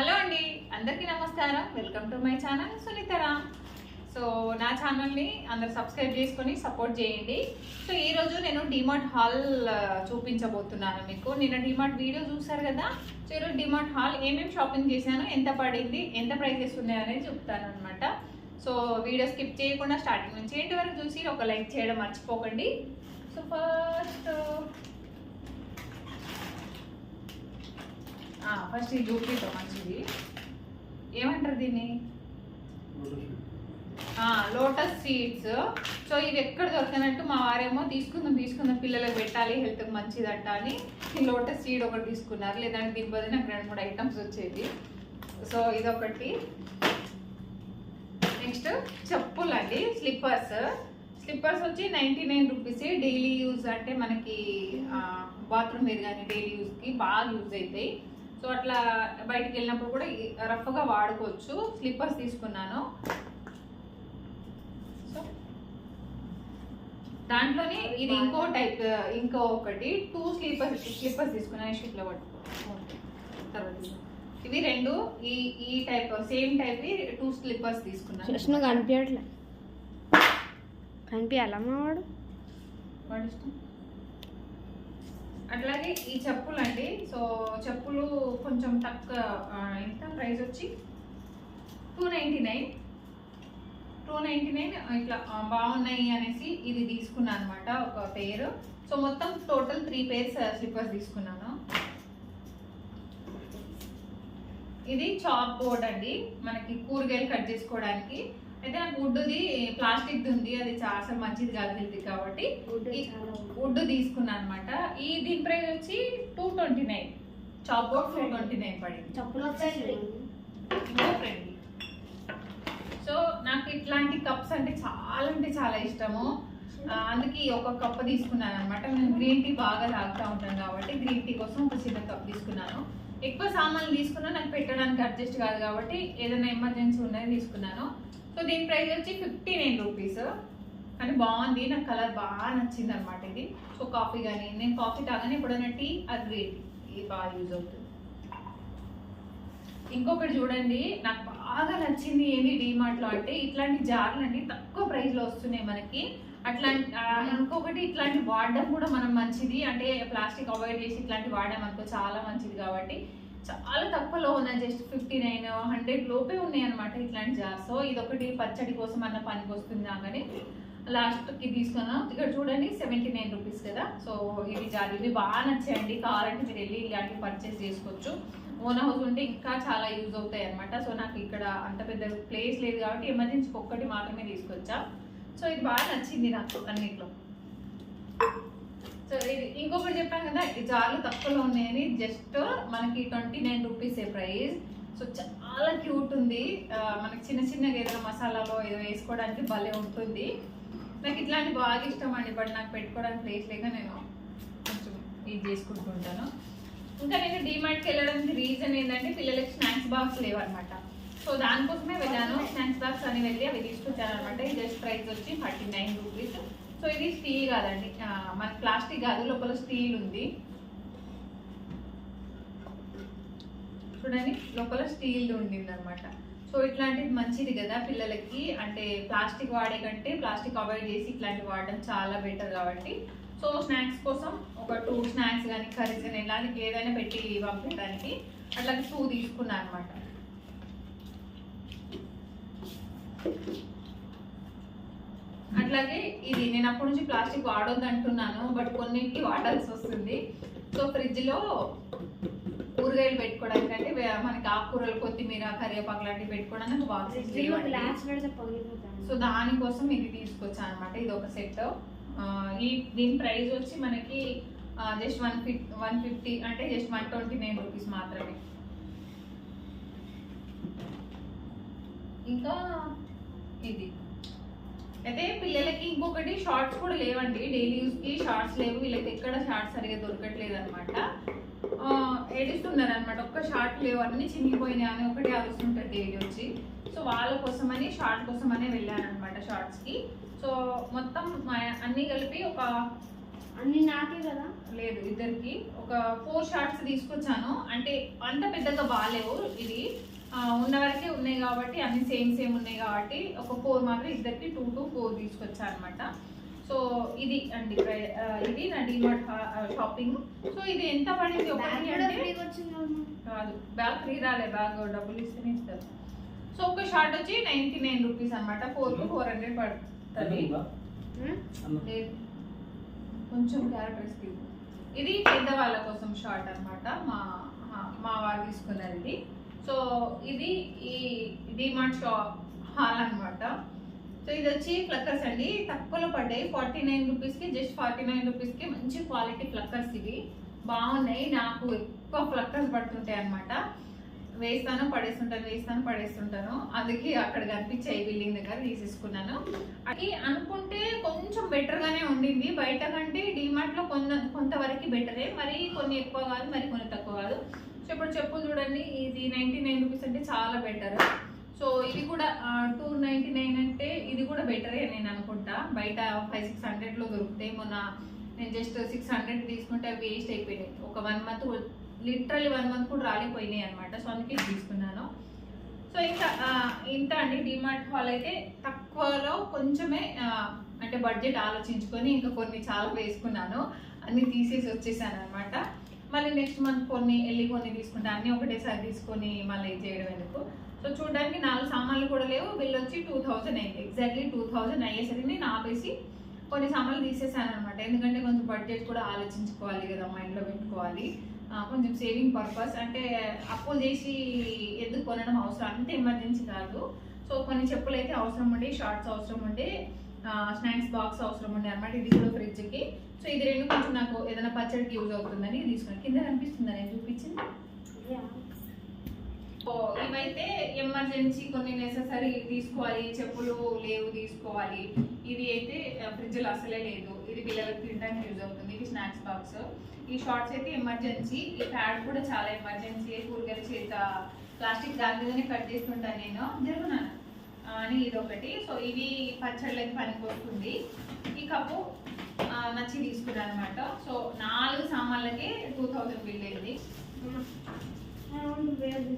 Hello అండి అందరికీ నమస్కారం. Welcome to my channel Sunitha Ram so నా ఛానల్ని అందరు సబ్స్క్రైబ్ చేసుకొని సపోర్ట్ చేయండి. సో ఈరోజు నేను డిమార్ట్ హాల్ చూపించబోతున్నాను మీకు. నిన్న డిమార్ట్ వీడియో చూసారు కదా? సో ఈరోజు డిమార్ట్ హాల్ ఏమేమి షాపింగ్ చేశాను ఎంత పడింది ఎంత ప్రైసెస్ ఉన్నాయి అనేది చెప్తాను అనమాట సో వీడియో స్కిప్ చేయకుండా స్టార్టింగ్ నుంచి ఏంటి వరకు చూసి ఒక లైక్ చేయడం మర్చిపోకండి. సో ఫస్ట్ ఫస్ట్ ఈ చూపిద్దాం మంచిది. ఏమంటారు దీన్ని? లోటస్ సీడ్స్ సో ఇవి ఎక్కడ దొరకనట్టు మా వారేమో తీసుకుందాం తీసుకుందాం పిల్లలకు పెట్టాలి హెల్త్కి మంచిదంట అని ఈ లోటస్ సీడ్ ఒకటి తీసుకున్నారు. లేదంటే దీని బదులు నాకు రెండు మూడు ఐటమ్స్ వచ్చేది సో ఇదొకటి. నెక్స్ట్ చెప్పులు అండి స్లిప్పర్స్ స్లిప్పర్స్ వచ్చి ninety nine rupees daily use అంటే మనకి బాత్రూమ్ వేర్ కానీ డైలీ యూస్కి బాగా యూజ్ అవుతాయి. సో అట్లా బయటికి వెళ్ళినప్పుడు కూడా రఫ్గా వాడుకోవచ్చు. స్లిప్పర్స్ తీసుకున్నాను. సో దాంట్లోనే ఇది ఇంకో టైప్ ఇంకో ఒకటి. టూ స్లీపర్స్ స్లిప్పర్స్ తీసుకున్నాను. షీట్లో పట్టుకో. తర్వాత ఇది. ఇవి రెండు ఈ ఈ type same type two slippers తీసుకున్నాను. కృష్ణ కనిపించట్లే కనిపించాలమ్మా వాడు వాడి ఇష్టం. అట్లాగే ఈ చెప్పులు అండి సో చెప్పులు కొంచెం తక్కువ ఎంత ప్రైస్ వచ్చి? Two ninety nine. Two ninety nine ఇట్లా బాగున్నాయి అనేసి ఇది తీసుకున్నాను అనమాట ఒక పేరు. సో మొత్తం టోటల్ త్రీ పేర్స్ స్లిప్పర్స్ తీసుకున్నాను. ఇది చాప్ బోర్డ్ అండి. మనకి కూరగాయలు కట్ చేసుకోవడానికి. అయితే నాకు వుడ్ది ప్లాస్టిక్ ఉంది అది చాలా అసలు మంచిది కాదు హెల్తీ కాబట్టి ఈ వుడ్ తీసుకున్నాను అనమాట ఈ దీని ప్రైస్ వచ్చి two twenty nine chop board two twenty nine పడింది సో నాకు ఇట్లాంటి కప్స్ అంటే చాలా అంటే చాలా ఇష్టము. అందుకే ఒక కప్ తీసుకున్నాను అనమాట నేను గ్రీన్ టీ బాగా తాగుతూ ఉంటాను కాబట్టి గ్రీన్ టీ కోసం ఒక చిన్న కప్ తీసుకున్నాను. ఎక్కువ సామాన్లు తీసుకున్నా నాకు పెట్టడానికి అడ్జస్ట్ కాదు కాబట్టి ఏదైనా ఎమర్జెన్సీ ఉన్నది తీసుకున్నాను. సో దీని ప్రైస్ వచ్చి ఫిఫ్టీ నైన్ రూపీస్ కానీ బాగుంది. నాకు కలర్ బాగా నచ్చింది అనమాట ఇది. సో కాఫీ కానీ నేను కాఫీ తాగానే ఎప్పుడైనా టీ అది గ్రేట్ ఇది బాగా యూజ్ అవుతుంది. ఇంకొకటి చూడండి. నాకు బాగా నచ్చింది ఏంది డీమార్ట్లో అంటే ఇట్లాంటి జార్లు అండి తక్కువ ప్రైస్లో వస్తున్నాయి మనకి. అట్లాంటి ఇంకొకటి ఇట్లాంటి వాడడం కూడా మనం మంచిది. అంటే ప్లాస్టిక్ అవాయిడ్ చేసి ఇట్లాంటి వాడడం అనుకో చాలా మంచిది కాబట్టి. చాలా తక్కువలో ఉన్నాయి జస్ట్ ఫిఫ్టీ నైన్ హండ్రెడ్ లోపే ఉన్నాయి అనమాట ఇట్లాంటి జార్స్. సో ఇదొకటి పచ్చడి కోసం అన్న పనికి వస్తుందా కానీ లాస్ట్కి తీసుకున్నాం. ఇక్కడ చూడండి సెవెంటీ నైన్ రూపీస్ కదా. సో ఇది జార్ ఇవి బాగా నచ్చాయండి. కావాలంటే మీరు వెళ్ళి ఇలాంటివి పర్చేస్ చేసుకోవచ్చు. ఓన్ హౌస్ ఉంటే ఇంకా చాలా యూజ్ అవుతాయి అనమాట సో నాకు ఇక్కడ అంత పెద్ద ప్లేస్ లేదు కాబట్టి ఎమర్జెన్సీకి ఒక్కటి మాత్రమే తీసుకొచ్చా. సో ఇది బాగా నచ్చింది నాకు అన్నిట్లో. సో ఇది ఇంకొకటి చెప్పాను కదా ఈ జార్లు తక్కువలో ఉన్నాయని జస్ట్ మనకి twenty nine rupees price. So చాలా క్యూట్ ఉంది. మనకి చిన్న చిన్నగా ఏదైనా మసాలాలో ఏదో వేసుకోవడానికి భలే ఉంటుంది. నాకు ఇట్లాంటి బాగా ఇష్టం అండి బట్ నాకు పెట్టుకోవడానికి ప్లేస్ లేక నేను కొంచెం ఇది చేసుకుంటుంటాను ఇంకా నేను డిమార్ట్కి వెళ్ళడానికి రీజన్ ఏంటంటే పిల్లలకి స్నాక్స్ బాక్స్ లేవన్నమాట. సో దానికోసమే వెళ్ళాను. స్నాక్స్ బాక్స్ అని వెళ్ళి అవి తీసుకొచ్చాను అనమాట ఇది జస్ట్ ప్రైస్ వచ్చి ఫార్టీ నైన్ రూపీస్. సో ఇది స్టీల్ కాదండి. మన ప్లాస్టిక్ కాదు లోపల స్టీల్ ఉంది. చూడండి లోపల స్టీల్ ఉండింది అనమాట సో ఇట్లాంటిది మంచిది కదా పిల్లలకి. అంటే ప్లాస్టిక్ వాడే కంటే ప్లాస్టిక్ అవాయిడ్ చేసి ఇట్లాంటివి వాడడం చాలా బెటర్ కాబట్టి. సో స్నాక్స్ కోసం ఒక టూ స్నాక్స్ కానీ కర్రీస్ కానీ ఇలాంటి ఏదైనా పెట్టి పంపించడానికి అట్లా టూ తీసుకున్నాను అనమాట అట్లాగే ఇది నేను అప్పటి నుంచి ప్లాస్టిక్ వాడొద్దు అంటున్నాను బట్ కొన్నింటికి వాడాల్సి వస్తుంది. సో ఫ్రిడ్జ్లో కూరగాయలు పెట్టుకోవడానికి అంటే మనకి ఆకుకూరలు కొత్తిమీర కరివేపాకు లాంటివి పెట్టుకోవడానికి పగిలిపోతాను సో దానికోసం ఇది తీసుకొచ్చాను అనమాట ఇది ఒక సెట్. ఈ దీని ప్రైస్ వచ్చి మనకి జస్ట్ వన్ ఫిఫ్ వన్ ఫిఫ్టీ అంటే just one twenty nine rupees మాత్రమే. ఇంకా ఇది. అయితే పిల్లలకి ఇంకొకటి షార్ట్స్ కూడా లేవండి. డైలీ యూస్కి షార్ట్స్ లేవు. వీళ్ళకి ఎక్కడ షార్ట్స్ సరిగా దొరకట్లేదు అనమాట ఏడుస్తున్నారు అనమాట ఒక్క షార్ట్ లేవు అన్ని చినిగిపోయినాయి అని ఒకటి ఆలోచిస్తుంటారు డైలీ వచ్చి. సో వాళ్ళ కోసమని షార్ట్ కోసమనే వెళ్ళాను అనమాట షార్ట్స్కి సో మొత్తం అన్నీ కలిపి ఒక అన్ని నాకే కదా? లేదు ఇద్దరికి. ఒక ఫోర్ షార్ట్స్ తీసుకొచ్చాను. అంటే అంత పెద్దగా బాగాలేవు. ఇది ఉన్న వరకే కాబట్టి అన్ని సేమ్ సేమ్ ఉన్నాయి కాబట్టి ఒక ఫోర్ మాత్రం ఇద్దరికి టూ టు ఫోర్ తీసుకొచ్చాను అనమాట సో ఇది అండి ఇది నా డిమార్ట్ షాపింగ్ సో ఇది ఎంత పడింది ఒకటి కూడా అంటే. కాదు బ్యాగ్ ఫ్రీ రాలే బ్యాగ్ డబ్బులు ఇస్తేనే ఇస్తారు. సో ఒక షార్ట్ వచ్చి నైన్టీ నైన్ రూపీస్ అనమాట ఫోర్ టు ఫోర్ హండ్రెడ్ పడుతుంది కొంచెం క్యారెక్టర్స్ ఇది పెద్దవాళ్ళ కోసం షార్ట్ అన్నమాట మా మా వారు తీసుకున్నారు ఇది సో ఇది ఈ డిమార్ట్ షాప్ హాల్ అన్నమాట. సో ఇది వచ్చి ఫ్లక్కర్స్ అండి. తక్కువలో పడ్డాయి. ఫార్టీ నైన్ రూపీస్కి జస్ట్ ఫార్టీ నైన్ రూపీస్కి మంచి క్వాలిటీ ఫ్లక్కర్స్ ఇవి. బాగున్నాయి. నాకు ఎక్కువ ఫ్లక్కర్స్ పడుతుంటాయి అన్నమాట. వేస్తాను పడేస్తుంటాను వేస్తాను పడేస్తుంటాను. అందుకే అక్కడ కనిపించాయి బిల్డింగ్ దగ్గర తీసేసుకున్నాను. అది అనుకుంటే కొంచెం బెటర్గానే ఉండింది. బయట కంటే డిమార్ట్లో కొంత కొంతవరకు బెటరే మరి కొన్ని ఎక్కువ కాదు మరి కొన్ని తక్కువ కాదు. ఇప్పుడు చెప్పులు చూడండి ఇది నైంటీ నైన్ రూపీస్ అంటే చాలా బెటర్ సో ఇది కూడా టూ నైన్టీ నైన్ అంటే ఇది కూడా బెటరే నేను అనుకుంటా. బయట ఫైవ్ సిక్స్ హండ్రెడ్లో దొరుకుతాయి మొన్న నేను జస్ట్ సిక్స్ హండ్రెడ్ తీసుకుంటే అవి వేస్ట్ అయిపోయినాయి. ఒక one month literally one month కూడా రాలిపోయినాయి అనమాట సో అందుకే తీసుకున్నాను. సో ఇంకా ఇంత అండి డిమార్ట్ హాల్ అయితే తక్కువలో కొంచెమే అంటే బడ్జెట్ ఆలోచించుకొని ఇంకా కొన్ని చాలా వేసుకున్నాను. అన్ని తీసేసి వచ్చేసాను అనమాట మళ్ళీ నెక్స్ట్ మంత్ కొన్ని వెళ్ళి కొన్ని తీసుకుంటే అన్నీ ఒకటేసారి తీసుకొని మళ్ళీ ఇది చేయడం ఎందుకు? సో చూడడానికి నాలుగు సామాన్లు కూడా లేవు. బిల్ వచ్చి టూ థౌజండ్ అయింది. ఎగ్జాక్ట్లీ టూ థౌజండ్ అయ్యేసరికి నేను ఆపేసి కొన్ని సామాన్లు తీసేసాను అనమాట ఎందుకంటే కొంచెం బడ్జెట్ కూడా ఆలోచించుకోవాలి కదా మైండ్లో పెట్టుకోవాలి. కొంచెం సేవింగ్ పర్పస్ అంటే అప్పులు చేసి ఎందుకు కొనడం అవసరం? అంటే ఎమర్జెన్సీ కాదు. సో కొన్ని చెప్పులు అయితే అవసరం ఉండే షార్ట్స్ అవసరం ఉండే స్నాక్స్ బాక్స్ అవసరం ఉండే అనమాట ఇది కూడా ఫ్రిడ్జ్కి. సో ఇది రెండు కొంచెం నాకు ఏదైనా పచ్చడికి యూజ్ అవుతుందని తీసుకున్నాను కింద కనిపిస్తుందా? నేను చూపించింది. ఇవైతే ఎమర్జెన్సీ కొన్ని నెససరీ తీసుకోవాలి. చెప్పులు లేవు తీసుకోవాలి. ఇది అయితే ఫ్రిడ్జ్లో అసలే లేదు. ఇది పిల్లలకు తినడానికి యూజ్ అవుతుంది. ఇది స్నాక్స్ బాక్స్. ఈ షార్ట్స్ అయితే ఎమర్జెన్సీ. ఈ ప్యాడ్ కూడా చాలా ఎమర్జెన్సీ. కూరగాయల చేత ప్లాస్టిక్ దాని మీదనే కట్ చేస్తుంటాను నేను. జరుగునాను అని ఇది ఒకటి సో ఇది పచ్చళ్ళకి పనికి వస్తుంది ఈ కప్పు నచ్చి తీసుకున్నాను అనమాట సో నాలుగు సామాన్లకి టూ థౌజండ్ బిల్ అయింది.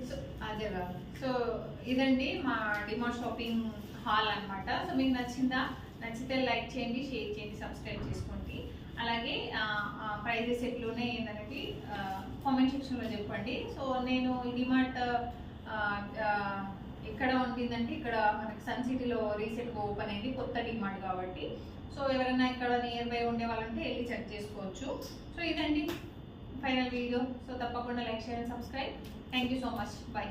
సో అదే రా. సో ఇదండి మా డిమార్ట్ షాపింగ్ హాల్ అన్నమాట. సో మీకు నచ్చిందా? నచ్చితే లైక్ చేయండి షేర్ చేయండి సబ్స్క్రైబ్ చేసుకోండి. అలాగే ప్రైజెస్ ఎట్లున్నాయి ఏంటనేది కామెంట్ సెక్షన్లో చెప్పండి. సో నేను ఈ డిమార్ట్ ఎక్కడ ఉంటుందంటే ఇక్కడ మనకి సన్ సిటీలో రీసెంట్గా ఓపెన్ అయింది కొత్త డిమాండ్ కాబట్టి. సో ఎవరైనా ఇక్కడ నియర్ బై ఉండే వాళ్ళంటే వెళ్ళి చెక్ చేసుకోవచ్చు. సో ఇదండి ఫైనల్ వీడియో సో తప్పకుండా like share and subscribe thank you so much bye